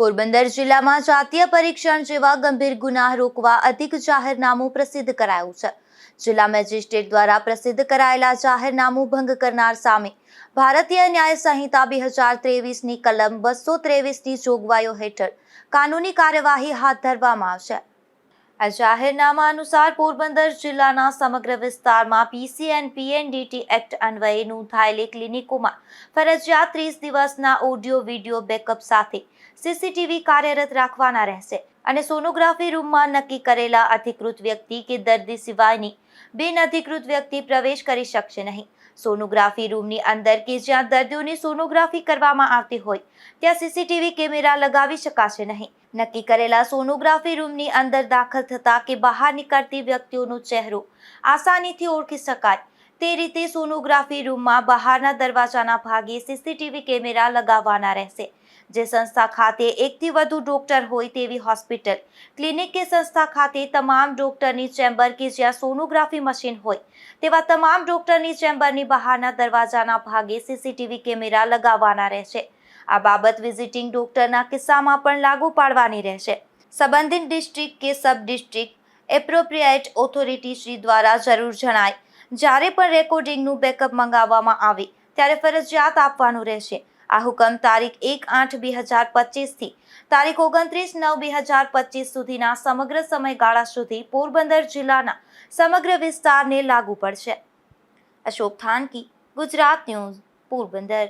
પોરબંદર જિલ્લામાં જાતીય પરીક્ષણ જેવા ગંભીર ગુનાહ રોકવા અધિક જાહેરનામું પ્રસિદ્ધ કરાયું છે. જિલ્લા મેજિસ્ટ્રેટ દ્વારા પ્રસિદ્ધ કરાયેલા જાહેરનામું ભંગ કરનાર સામે ભારતીય ન્યાય સંહિતા બે હજાર ત્રેવીસની કલમ બસો ત્રેવીસની જોગવાઈઓ હેઠળ કાનૂની કાર્યવાહી હાથ ધરવામાં આવશે. આ જાહેરનામા અનુસાર પોરબંદર જિલ્લાના સમગ્ર વિસ્તારમાં પીસી એન્ડ પીએનડીટી એક્ટ અન્વયે નોંધાયેલી ક્લિનિકોમાં ફરજિયાત ત્રીસ દિવસના ઓડિયો, વિડિયો બેકઅપ સાથે સીસીટીવી કાર્યરત રાખવાના રહેશે. અને સોનોગ્રાફી રૂમમાં નક્કી કરેલા અધિકૃત વ્યક્તિ કે દર્દી સિવાયની બિનઅધિકૃત વ્યક્તિ પ્રવેશ કરી શકશે નહીં. સોનોગ્રાફી રૂમની અંદર કે જ્યાં દર્દીઓની સોનોગ્રાફી કરવામાં આવતી હોય, ત્યાં સીસીટીવી કેમેરા લગાવી શકાશે નહીં. નક્કી કરેલા સોનોગ્રાફી રૂમની અંદર દાખલ થતા કે બહાર નીકળતી વ્યક્તિઓનો ચહેરો આસાનીથી ઓળખી શકાય તે રીતે સોનોગ્રાફી રૂમમાં બહારના દરવાજાના ભાગે સીસીટીવી કેમેરા લગાવવાના રહેશે. જે સંસ્થા ખાતે એકથી વધુ ડોક્ટર હોય તેવી હોસ્પિટલ, ક્લિનિક કે સંસ્થા ખાતે તમામ ડોક્ટરની ચેમ્બર કે જ્યાં સોનોગ્રાફી મશીન હોય, તેવા તમામ ડોક્ટરની ચેમ્બરની બહારના દરવાજાના ભાગે સીસીટીવી કેમેરા લગાવવાના રહેશે. આ બાબત વિઝિટિંગ ડોક્ટરના કિસ્સામાં પણ લાગુ પાડવાની રહેશે. સંબંધિત ડિસ્ટ્રિક્ટ કે sub district appropriate authority Shri દ્વારા જરૂર જણાય જ્યારે પણ રેકોર્ડિંગનું બેકઅપ મંગાવવામાં આવે, ત્યારે ફરજિયાત આપવાનું રહેશે. આ હુકમ તારીખ એક આઠ બે હજાર પચીસથી તારીખ ઓગણત્રીસ નવ બે હજાર પચીસ સુધીના સમગ્ર સમયગાળા સુધી પોરબંદર જિલ્લાના સમગ્ર વિસ્તારને લાગુ પડશે. અશોક થાનકી, ગુજરાત ન્યૂઝ, પોરબંદર.